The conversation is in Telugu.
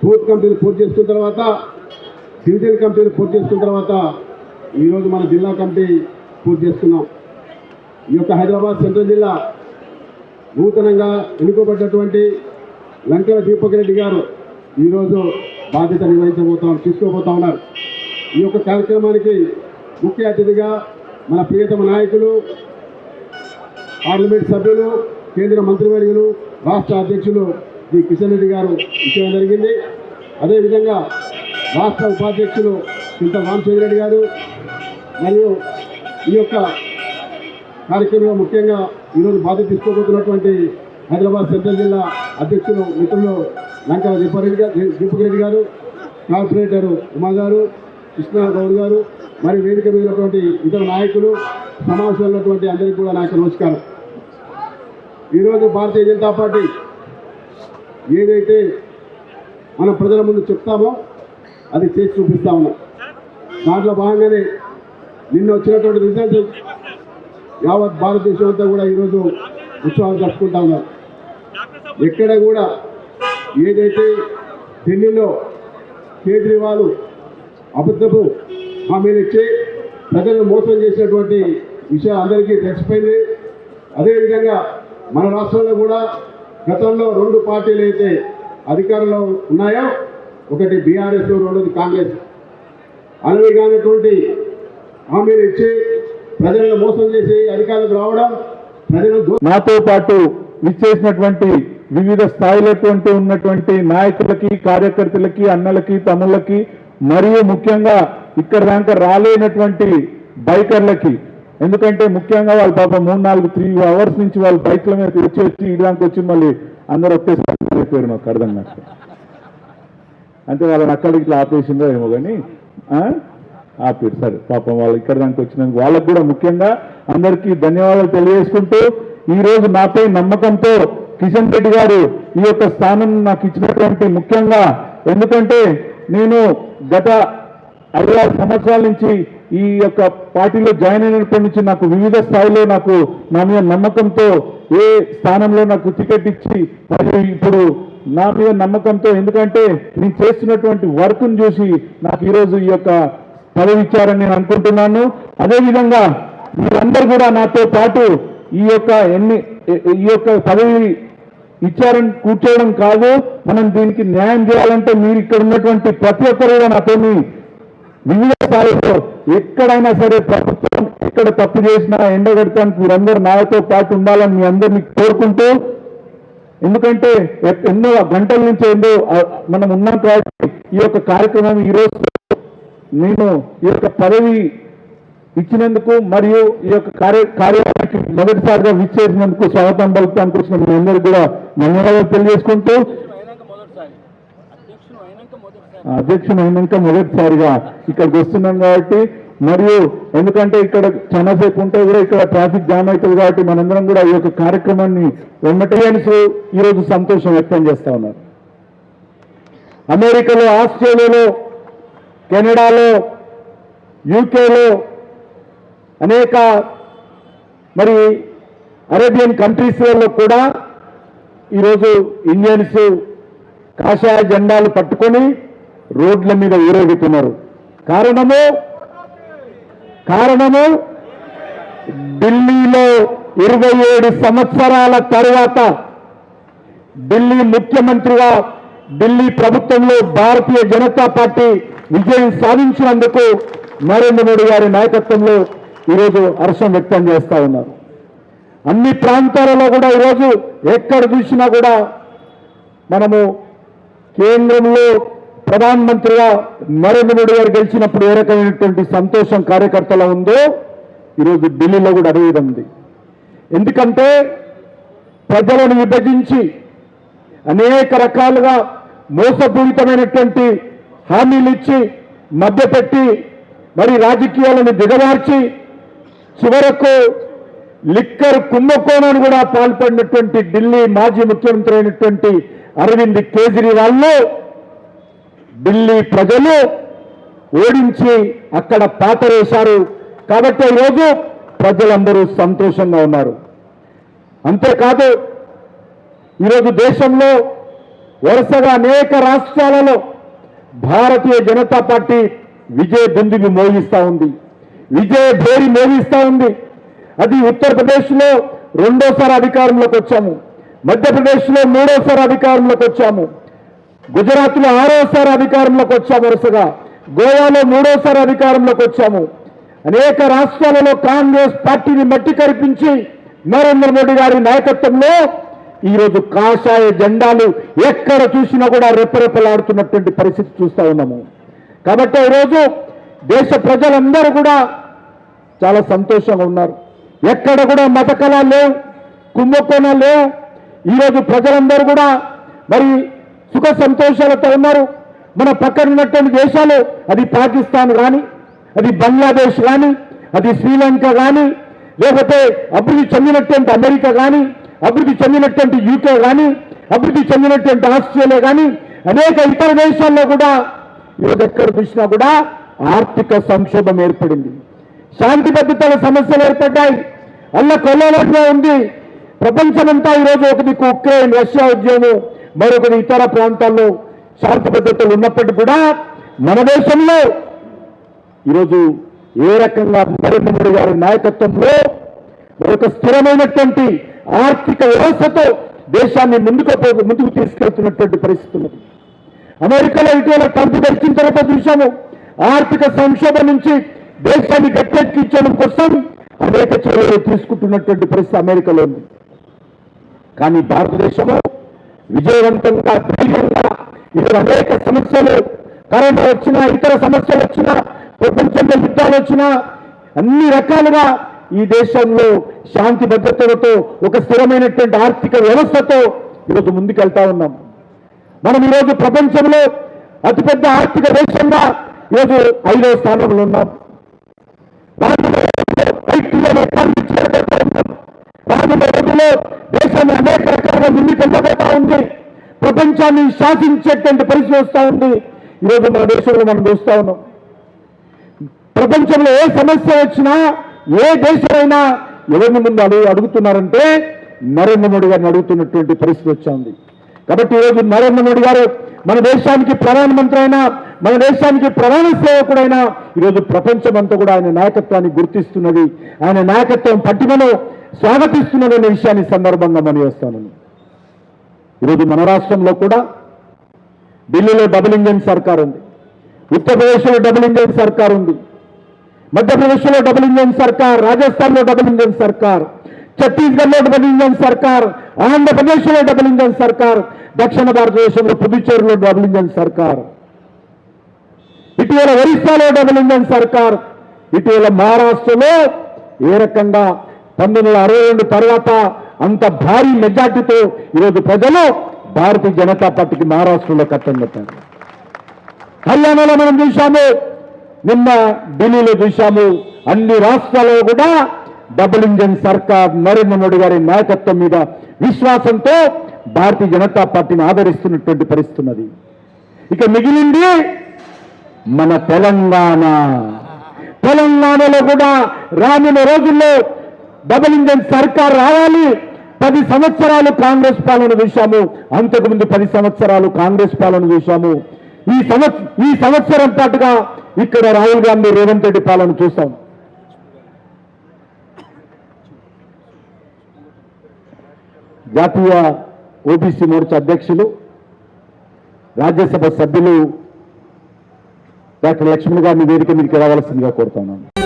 ఫోర్త్ కంపెనీలు పూర్తి చేసుకున్న తర్వాత డివిజన్ కంపెనీలు పూర్తి చేసుకున్న తర్వాత ఈరోజు మన జిల్లా కమిటీ పూర్తి చేసుకున్నాం. ఈ యొక్క హైదరాబాద్ సెంట్రల్ జిల్లా నూతనంగా ఎన్నుకోబడ్డటువంటి లంకల దీపక్ రెడ్డి గారు ఈరోజు బాధ్యత నిర్వహించబోతా తీసుకోబోతా ఉన్నారు. ఈ యొక్క కార్యక్రమానికి ముఖ్య అతిథిగా మన ప్రియతమ నాయకులు పార్లమెంట్ సభ్యులు కేంద్ర మంత్రివర్యులు రాష్ట్ర అధ్యక్షులు శ్రీ కిషన్ రెడ్డి గారు ఇచ్చడం జరిగింది. అదేవిధంగా రాష్ట్ర ఉపాధ్యక్షులు చింత రామచంద్ర రెడ్డి గారు మరియు ఈ యొక్క కార్యక్రమంలో ముఖ్యంగా ఈరోజు బాధ్యత తీసుకోబోతున్నటువంటి హైదరాబాద్ సెంట్రల్ జిల్లా అధ్యక్షులు మిత్రులు లంకల దీపారెడ్డి గారు దీపకరెడ్డి గారు కార్పొరేటర్ ఉమా గారు కృష్ణ గారు మరియు వేదిక మీద ఉన్నటువంటి ఇతర నాయకులు సమావేశంలో ఉన్నటువంటి అందరికీ కూడా నా నమస్కారం. ఈరోజు భారతీయ జనతా పార్టీ ఏదైతే మన ప్రజల ముందు చెప్తామో అది చేసి చూపిస్తా ఉన్నాం. దాంట్లో భాగంగానే నిన్న వచ్చినటువంటి రిజల్ట్ యావత్ భారతదేశం అంతా కూడా ఈరోజు ఉత్సవాలు జరుపుకుంటా ఉన్నారు. ఎక్కడ కూడా ఏదైతే ఢిల్లీలో కేజ్రీవాల్ అబద్ధపు హామీలు ఇచ్చి ప్రజలను మోసం చేసినటువంటి విషయం అందరికీ తెలిసిపోయింది. అదేవిధంగా మన రాష్ట్రంలో కూడా గతంలో రెండు పార్టీలు అయితే అధికారంలో ఉన్నాయో ఒకటి బీఆర్ఎస్ రెండోది కాంగ్రెస్. అలవి కానటువంటి హామీలు ఇచ్చి ప్రజలను మోసం చేసి అధికారులకు రావడం ప్రజలు నాతో పాటు విచ్చేసినటువంటి వివిధ స్థాయిలటువంటి ఉన్నటువంటి నాయకులకి కార్యకర్తలకి అన్నలకి తమ్ముళ్ళకి మరియు ముఖ్యంగా ఇక్కడ దాకా రాలేనటువంటి బైకర్లకి ఎందుకంటే ముఖ్యంగా వాళ్ళ పాపం మూడు నాలుగు త్రీ అవర్స్ నుంచి వాళ్ళు బైక్ల మీద వచ్చి వచ్చి ఇలాంటి వచ్చి మళ్ళీ అందరూ ఒకేసారి అయిపోయారు నాకు అర్థం కాదు అంటే వాళ్ళని అక్కడికి ఇట్లా ఆపేసిందో ఏమో కానీ ఆ? ఆపారు సరే పాపం వాళ్ళు ఇక్కడ దానికి వచ్చినందుకు వాళ్ళకు కూడా ముఖ్యంగా అందరికీ ధన్యవాదాలు తెలియజేసుకుంటూ ఈరోజు నాపై నమ్మకంతో కిషన్ రెడ్డి గారు ఈ యొక్క స్థానం నాకు ఇచ్చినటువంటి ముఖ్యంగా ఎందుకంటే నేను గత ఐదారు సంవత్సరాల నుంచి ఈ యొక్క పార్టీలో జాయిన్ అయినప్పటి నుంచి నాకు వివిధ స్థాయిలో నాకు నా మీద నమ్మకంతో ఏ స్థానంలో నాకు టికెట్ ఇచ్చి మరియు ఇప్పుడు నా మీద నమ్మకంతో ఎందుకంటే నేను చేస్తున్నటువంటి వర్క్ను చూసి నాకు ఈరోజు ఈ యొక్క పదవి ఇచ్చారని నేను అనుకుంటున్నాను. అదేవిధంగా మీరందరూ కూడా నాతో పాటు ఈ యొక్క ఎన్ని ఈ యొక్క పదవి ఇచ్చారని కూర్చోవడం కాదు. మనం దీనికి న్యాయం చేయాలంటే మీరు ఇక్కడ ఉన్నటువంటి ప్రతి ఒక్కరు కూడా నాతోని వివిధ స్థాయిలో ఎక్కడైనా సరే ప్రభుత్వం ఎక్కడ తప్పు చేసినా ఎండగడటానికి మీరందరూ నాతో పాటు ఉండాలని మీ అందరినీ కోరుకుంటూ ఎందుకంటే ఎన్నో గంటల నుంచి ఎన్నో మనం ఉన్నాం కాబట్టి ఈ యొక్క కార్యక్రమం ఈరోజు నేను ఈ యొక్క పదవి ఇచ్చినందుకు మరియు ఈ యొక్క కార్య కార్యాలయానికి మొదటిసారిగా విచ్చేసినందుకు స్వాగతం పలుకుతానికి వచ్చిన మీ అందరికీ కూడా ధన్యవాదాలు తెలియజేసుకుంటూ అయినాక మొదటిసారి అధ్యక్షుడు అయినాక మొదటిసారి అధ్యక్షుడు అయినాక మొదటిసారిగా ఇక్కడికి వస్తున్నాం కాబట్టి మరియు ఎందుకంటే ఇక్కడ చాలాసేపు ఉంటే కూడా ఇక్కడ ట్రాఫిక్ జామ్ అవుతుంది కాబట్టి మనందరం కూడా ఈ యొక్క కార్యక్రమాన్ని వెంబటేయన్స్ ఈరోజు సంతోషం వ్యక్తం చేస్తా ఉన్నారు. అమెరికాలో ఆస్ట్రేలియాలో కెనడాలో యూకేలో అనేక మరి అరేబియన్ కంట్రీస్లలో కూడా ఈరోజు ఇండియన్స్ కాషాయ జెండాలు పట్టుకొని రోడ్ల మీద ఊరేగుతున్నారు. కారణము? కారణము? ఢిల్లీలో ఇరవై ఏడు సంవత్సరాల తరువాత ఢిల్లీ ముఖ్యమంత్రిగా ఢిల్లీ ప్రభుత్వంలో భారతీయ జనతా పార్టీ విజయం సాధించినందుకు నరేంద్ర మోడీ గారి నాయకత్వంలో ఈరోజు హర్షం వ్యక్తం చేస్తా ఉన్నారు. అన్ని ప్రాంతాలలో కూడా ఈరోజు ఎక్కడ చూసినా కూడా మనము కేంద్రంలో ప్రధానమంత్రిగా నరేంద్ర మోడీ గారు గెలిచినప్పుడు ఏ రకమైనటువంటి సంతోషం కార్యకర్తలో ఉందో ఈరోజు ఢిల్లీలో కూడా అదే విధంగా ఉంది. ఎందుకంటే ప్రజలను విభజించి అనేక రకాలుగా మోసపూరితమైనటువంటి హామీలు ఇచ్చి మధ్యపెట్టి మరి రాజకీయాలను దిగమార్చి చివరకు లిక్కర్ కుంభకోణాన్ని కూడా పాల్పడినటువంటి ఢిల్లీ మాజీ ముఖ్యమంత్రి అయినటువంటి అరవింద్ కేజ్రీవాల్లో ఢిల్లీ ప్రజలు ఓడించి అక్కడ పాతరేశారు కాబట్టి ఈరోజు ప్రజలందరూ సంతోషంగా ఉన్నారు. అంతేకాదు ఈరోజు దేశంలో వరుసగా అనేక రాష్ట్రాలలో భారతీయ జనతా పార్టీ విజయ దుందుని మోగిస్తూ ఉంది. విజయ భేరి మోగిస్తూ ఉంది. అది ఉత్తరప్రదేశ్లో రెండోసారి అధికారంలోకి వచ్చాము. మధ్యప్రదేశ్లో మూడోసారి అధికారంలోకి వచ్చాము. గుజరాత్లో ఆరోసారి అధికారంలోకి వచ్చాము వరుసగా. గోవాలో మూడోసారి అధికారంలోకి వచ్చాము. అనేక రాష్ట్రాలలో కాంగ్రెస్ పార్టీని మట్టి కరిపించి నరేంద్ర మోడీ గారి నాయకత్వంలో ఈరోజు కాషాయ జెండాలు ఎక్కడ చూసినా కూడా రెప్పరెప్పలాడుతున్నటువంటి పరిస్థితి చూస్తా ఉన్నాము. కాబట్టి ఈరోజు దేశ ప్రజలందరూ కూడా చాలా సంతోషంగా ఉన్నారు. ఎక్కడ కూడా మతకళ లేవు కుంభకోణాలు లేవు. ఈరోజు ప్రజలందరూ కూడా మరి సుఖ సంతోషాలతో ఉన్నారు. మన పక్కన ఉన్నటువంటి దేశాలు అది పాకిస్తాన్ కానీ అది బంగ్లాదేశ్ కానీ అది శ్రీలంక కానీ లేకపోతే అభివృద్ధి చెందినటువంటి అమెరికా కానీ అభివృద్ధి చెందినటువంటి యూకే కానీ అభివృద్ధి చెందినటువంటి ఆస్ట్రేలియా కానీ అనేక ఇతర దేశాల్లో కూడా ఈరోజు ఎక్కడ చూసినా కూడా ఆర్థిక సంక్షోభం ఏర్పడింది. శాంతి భద్రతల సమస్యలు ఏర్పడ్డాయి. అల్ల కొల్లలుగా ఉంది. ప్రపంచమంతా ఈరోజు ఒకటి ఉక్రెయిన్ రష్యా ఉద్యమం మరొకటి ఇతర ప్రాంతాల్లో శాంతి భద్రతలు ఉన్నప్పటికీ కూడా మన దేశంలో ఈరోజు ఏ రకంగా నరేంద్ర మోడీ గారి నాయకత్వంలో ఒక స్థిరమైనటువంటి ఆర్థిక వ్యవస్థతో దేశాన్ని ముందుకు ముందుకు తీసుకెళ్తున్నటువంటి పరిస్థితి ఉన్నది. అమెరికాలో ఇటీవల ట్రంప్ గడిచిన తర్వాత చూశాము. ఆర్థిక సంక్షోభం నుంచి దేశాన్ని గట్టెక్కించడం కోసం అనేక చర్యలు తీసుకుంటున్నటువంటి పరిస్థితి అమెరికాలో ఉంది. కానీ భారతదేశంలో విజయవంతంగా ధైర్యంగా ఇక్కడ అనేక సమస్యలు కరెంట్ వచ్చినా ఇతర సమస్యలు వచ్చినా ప్రపంచంలో యుద్ధాలు వచ్చినా అన్ని రకాలుగా ఈ దేశంలో శాంతి భద్రతలతో ఒక స్థిరమైనటువంటి ఆర్థిక వ్యవస్థతో ఈరోజు ముందుకెళ్తా ఉన్నాం. మనం ఈరోజు ప్రపంచంలో అతిపెద్ద ఆర్థిక దేశంగా ఈరోజు ఐదవ స్థానంలో ఉన్నాం. రానున్న ఉన్నాం. రోజుల్లో దేశాన్ని అనేక రకాలుగా ముందుకెళ్ళబోతా ఉంది. ప్రపంచాన్ని శాసించేటువంటి పరిస్థితి వస్తూ ఉంది. ఈరోజు మన దేశంలో మనం చూస్తూ ఉన్నాం. ప్రపంచంలో ఏ సమస్య వచ్చినా ఏ దేశమైనా ఎవరిని ముందు అడుగు అడుగుతున్నారంటే నరేంద్ర మోడీ గారిని అడుగుతున్నటువంటి పరిస్థితి వచ్చింది కాబట్టి ఈరోజు నరేంద్ర మోడీ గారు మన దేశానికి ప్రధానమంత్రి అయినా మన దేశానికి ప్రధాన సేవకుడైనా ఈరోజు ప్రపంచమంతా కూడా ఆయన నాయకత్వాన్ని గుర్తిస్తున్నది. ఆయన నాయకత్వం పట్టిమను స్వాగతిస్తున్నదనే విషయాన్ని సందర్భంగా మనం వేస్తాను ఈరోజు మన రాష్ట్రంలో కూడా ఢిల్లీలో డబుల్ ఇంజన్ సర్కార్ ఉంది. ఉత్తరప్రదేశ్లో డబుల్ ఇంజన్ సర్కార్ ఉంది. మధ్యప్రదేశ్లో డబుల్ ఇంజన్ సర్కార్ రాజస్థాన్లో డబుల్ ఇంజన్ సర్కార్ ఛత్తీస్గఢ్లో డబుల్ ఇంజన్ సర్కార్ ఆంధ్రప్రదేశ్లో డబుల్ ఇంజన్ సర్కార్ దక్షిణ భారతదేశంలో పుదుచ్చేరిలో డబుల్ ఇంజన్ సర్కార్. ఇటీవల ఒరిస్సాలో డబుల్ ఇంజన్ సర్కార్. ఇటీవల మహారాష్ట్రలో ఏ రకంగా పంతొమ్మిది వందల అరవై రెండు తర్వాత అంత భారీ మెజార్టీతో ఈరోజు ప్రజలు భారతీయ జనతా పార్టీకి మహారాష్ట్రలో కట్టం పెట్టారు. హర్యానాలో మనం చూశాము నిన్న ఢిల్లీలో చూశాము అన్ని రాష్ట్రాల్లో కూడా డబుల్ ఇంజన్ సర్కార్ నరేంద్ర మోడీ గారి నాయకత్వం మీద విశ్వాసంతో భారతీయ జనతా పార్టీని ఆదరిస్తున్నటువంటి పరిస్థితి ఉన్నది. ఇక మిగిలింది మన తెలంగాణ. తెలంగాణలో కూడా రానున్న రోజుల్లో డబుల్ ఇంజన్ సర్కార్ రావాలి పది సంవత్సరాలు కాంగ్రెస్ పాలన చూశాము. అంతకుముందు పది సంవత్సరాలు కాంగ్రెస్ పాలన చూశాము. ఈ సంవత్స ఈ సంవత్సరం పాటుగా ఇక్కడ రాహుల్ గాంధీ రేవంత్ రెడ్డి పాలన చూస్తాం జాతీయ ఓబీసీ మోర్చా అధ్యక్షులు రాజ్యసభ సభ్యులు డాక్టర్ లక్ష్మణ్ గారిని వేదిక మీదకి రావాల్సిందిగా కోరుతున్నాను.